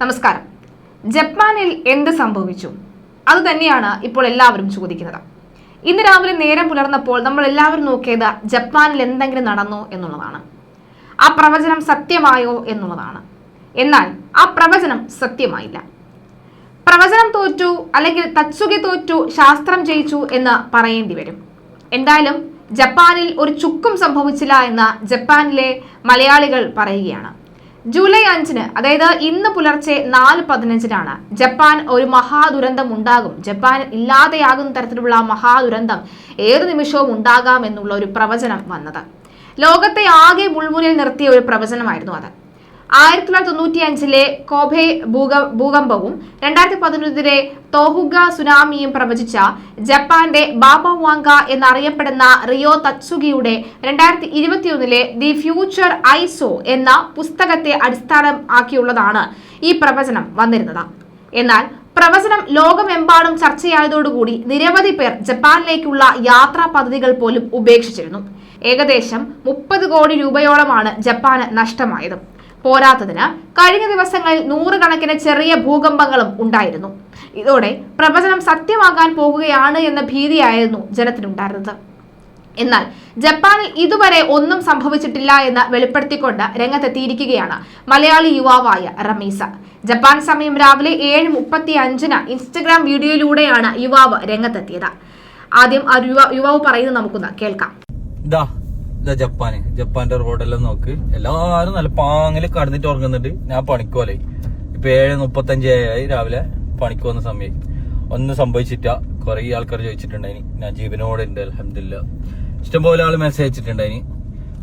നമസ്കാരം. ജപ്പാനിൽ എന്ത് സംഭവിച്ചു? അതുതന്നെയാണ് ഇപ്പോൾ എല്ലാവരും ചോദിക്കുന്നത്. ഇന്ന് രാവിലെ നേരം പുലർന്നപ്പോൾ നമ്മൾ എല്ലാവരും നോക്കിയത് ജപ്പാനിൽ എന്തെങ്കിലും നടന്നോ എന്നുള്ളതാണ്. ആ പ്രവചനം സത്യമായോ എന്നുള്ളതാണ്. എന്നാൽ ആ പ്രവചനം സത്യമായില്ല. പ്രവചനം തോറ്റു അല്ലെങ്കിൽ തച്ചുകി തോറ്റു ശാസ്ത്രം ജയിച്ചു എന്ന് പറയേണ്ടി വരും. എന്തായാലും ജപ്പാനിൽ ഒരു ചുക്കും സംഭവിച്ചില്ല എന്ന് ജപ്പാനിലെ മലയാളികൾ പറയുകയാണ്. ജൂലൈ അഞ്ചിന് അതായത് ഇന്ന് പുലർച്ചെ നാല് പതിനഞ്ചിനാണ്. ജപ്പാൻ ഒരു മഹാദുരന്തം ഉണ്ടാകും. ജപ്പാൻ ഇല്ലാതെയാകുന്ന തരത്തിലുള്ള മഹാദുരന്തം ഏത് നിമിഷവും ഉണ്ടാകാം എന്നുള്ള ഒരു പ്രവചനം വന്നത്. ലോകത്തെ ആകെ മുൾമുനയിൽ നിർത്തിയ ഒരു പ്രവചനമായിരുന്നു അത്. ആയിരത്തി തൊള്ളായിരത്തി തൊണ്ണൂറ്റി അഞ്ചിലെ ഭൂകമ്പവും രണ്ടായിരത്തി പതിനൊന്നിലെ തോഹുഗ സുനാമിയും പ്രവചിച്ച ജപ്പാന്റെ ബാബ വാങ്ക എന്നറിയപ്പെടുന്ന റിയോ തത്സുഗിയുടെ രണ്ടായിരത്തി ഇരുപത്തിയൊന്നിലെ ദി ഫ്യൂച്ചർ ഐസോ എന്ന പുസ്തകത്തെ അടിസ്ഥാനമാക്കിയുള്ളതാണ് ഈ പ്രവചനം വന്നിരുന്നത്. എന്നാൽ പ്രവചനം ലോകമെമ്പാടും ചർച്ചയായതോടുകൂടി നിരവധി പേർ ജപ്പാനിലേക്കുള്ള യാത്രാ പദ്ധതികൾ പോലും ഉപേക്ഷിച്ചിരുന്നു. ഏകദേശം മുപ്പത് കോടി രൂപയോളമാണ് ജപ്പാന് നഷ്ടമായത്. പോരാത്തതിന് കഴിഞ്ഞ ദിവസങ്ങളിൽ നൂറുകണക്കിന് ചെറിയ ഭൂകമ്പങ്ങളും ഉണ്ടായിരുന്നു. ഇതോടെ പ്രവചനം സത്യമാകാൻ പോകുകയാണ് എന്ന ഭീതിയായിരുന്നു ജനത്തിനുണ്ടായിരുന്നത്. എന്നാൽ ജപ്പാനിൽ ഇതുവരെ ഒന്നും സംഭവിച്ചിട്ടില്ല എന്ന് വെളിപ്പെടുത്തിക്കൊണ്ട് രംഗത്തെത്തിയിരിക്കുകയാണ് മലയാളി യുവാവായ റമീസ. ജപ്പാൻ സമയം രാവിലെ ഏഴ് മുപ്പത്തി അഞ്ചിന് ഇൻസ്റ്റഗ്രാം വീഡിയോയിലൂടെയാണ് യുവാവ് രംഗത്തെത്തിയത്. ആദ്യം ആ യുവ- യുവാവ് പറയുന്നത് നമുക്കൊന്ന് കേൾക്കാം. ഇതാ ഇതാ ജപ്പാന്. ജപ്പാന്റെ റോഡെല്ലാം നോക്ക്. എല്ലാരും നല്ല പാങ്ങിൽ കടന്നിട്ട് ഉറങ്ങുന്നുണ്ട്. ഞാൻ പണിക്കോലെ ഇപ്പൊ ഏഴ് മുപ്പത്തഞ്ച് ആയി. രാവിലെ പണിക്ക് വന്ന സമയം ഒന്നും സംഭവിച്ചിട്ട കുറെ ആൾക്കാർ ചോദിച്ചിട്ടുണ്ടായിനി. ഞാൻ ജീവനോടെ ഉണ്ട് അലഹമില്ല ഇഷ്ടംപോലെ ആൾ മെസ്സേജ് അയച്ചിട്ടുണ്ടായിനി.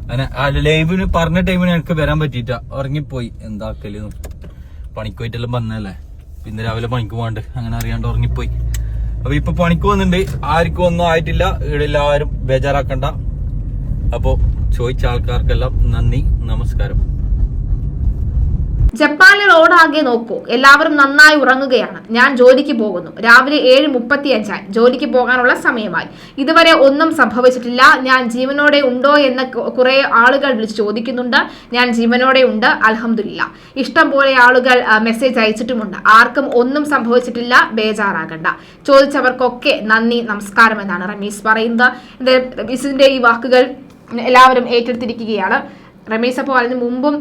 അങ്ങനെ ആ ലൈവിന് പറഞ്ഞ ടൈമിന് എനിക്ക് വരാൻ പറ്റിയിട്ട. ഉറങ്ങിപ്പോയി. എന്താക്കൽ പണിക്ക് പോയിട്ടെല്ലാം വന്നല്ലേ പിന്നെ രാവിലെ പണിക്ക് പോകാണ്ട് അങ്ങനെ അറിയാണ്ട് ഉറങ്ങിപ്പോയി. അപ്പൊ ഇപ്പൊ പണിക്ക് വന്നിട്ടുണ്ട് ആർക്കും ഒന്നും ആയിട്ടില്ല. ഇവിടെ എല്ലാവരും ബേജാറാക്കണ്ട. അപ്പോ ചോദിച്ച ആൾക്കാർക്കെല്ലാം നന്ദി നമസ്കാരം. ജപ്പാനിൽ റോഡാകെ നോക്കൂ. എല്ലാവരും നന്നായി ഉറങ്ങുകയാണ്. ഞാൻ ജോലിക്ക് പോകുന്നു. രാവിലെ ഏഴ് മുപ്പത്തി അഞ്ചായി ജോലിക്ക് പോകാനുള്ള സമയമായി. ഇതുവരെ ഒന്നും സംഭവിച്ചിട്ടില്ല. ഞാൻ ജീവനോടെ ഉണ്ടോ എന്ന് കുറെ ആളുകൾ വിളിച്ച് ചോദിക്കുന്നുണ്ട്. ഞാൻ ജീവനോടെ ഉണ്ട്. അലഹമില്ല ഇഷ്ടം പോലെ ആളുകൾ മെസ്സേജ് അയച്ചിട്ടുമുണ്ട്. ആർക്കും ഒന്നും സംഭവിച്ചിട്ടില്ല. ബേജാറാകണ്ട. ചോദിച്ചവർക്കൊക്കെ നന്ദി നമസ്കാരം എന്നാണ് റമീസ് പറയുന്നത്. റമീസിന്റെ ഈ വാക്കുകൾ എല്ലാവരും ഏറ്റെടുത്തിരിക്കുകയാണ്. റമീസ് അപ്പോൾ അതിന് മുമ്പും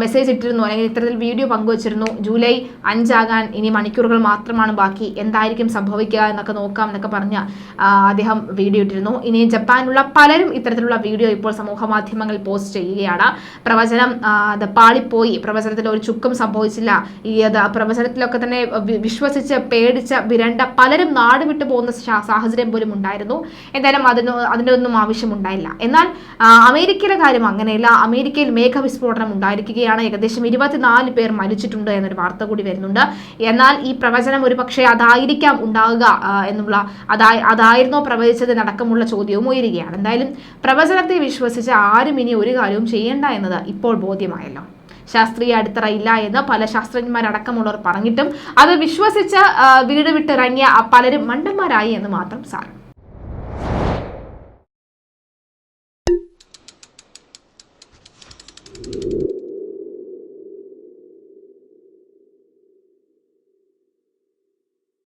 മെസ്സേജ് ഇട്ടിരുന്നു. അല്ലെങ്കിൽ ഇത്തരത്തിൽ വീഡിയോ പങ്കുവച്ചിരുന്നു. ജൂലൈ അഞ്ചാകാൻ ഇനി മണിക്കൂറുകൾ മാത്രമാണ് ബാക്കി. എന്തായിരിക്കും സംഭവിക്കുക എന്നൊക്കെ നോക്കാം എന്നൊക്കെ പറഞ്ഞ് അദ്ദേഹം വീഡിയോ ഇട്ടിരുന്നു. ഇനി ജപ്പാനിലുള്ള പലരും ഇത്തരത്തിലുള്ള വീഡിയോ ഇപ്പോൾ സമൂഹ മാധ്യമങ്ങളിൽ പോസ്റ്റ് ചെയ്യുകയാണ്. പ്രവചനം അത് പാളിപ്പോയി. പ്രവചനത്തിൽ ഒരു ചുക്കും സംഭവിച്ചില്ല. ഈ അത് പ്രവചനത്തിലൊക്കെ തന്നെ വിശ്വസിച്ച് പേടിച്ച വിരണ്ട പലരും നാട് വിട്ടു പോകുന്ന സാഹചര്യം പോലും ഉണ്ടായിരുന്നു. എന്തായാലും അതിന് അതിന്റെ ഒന്നും ആവശ്യമുണ്ടായില്ല. എന്നാൽ അമേരിക്കയുടെ കാര്യം അങ്ങനെയല്ല. അമേരിക്കയിൽ മേഘവിസ്ഫോടനം ഉണ്ടായിരിക്കുകയാണ്. ഏകദേശം ഇരുപത്തിനാല് പേർ മരിച്ചിട്ടുണ്ട് എന്നൊരു വാർത്ത കൂടി വരുന്നുണ്ട്. എന്നാൽ ഈ പ്രവചനം ഒരു പക്ഷേ അതായിരിക്കാം ഉണ്ടാവുക എന്നുള്ള അതായ അതായിരുന്നോ പ്രവചിച്ചത് അടക്കമുള്ള ചോദ്യവും ഉയരുകയാണ്. എന്തായാലും പ്രവചനത്തെ വിശ്വസിച്ച് ആരും ഇനി ഒരു കാര്യവും ചെയ്യേണ്ട എന്നത് ഇപ്പോൾ ബോധ്യമായല്ലോ. ശാസ്ത്രീയ അടിത്തറ ഇല്ല എന്ന് പല ശാസ്ത്രജ്ഞന്മാരടക്കമുള്ളവർ പറഞ്ഞിട്ടും അത് വിശ്വസിച്ച് വീട് വിട്ടിറങ്ങിയ പലരും മണ്ടന്മാരായി എന്ന് മാത്രം സാരം.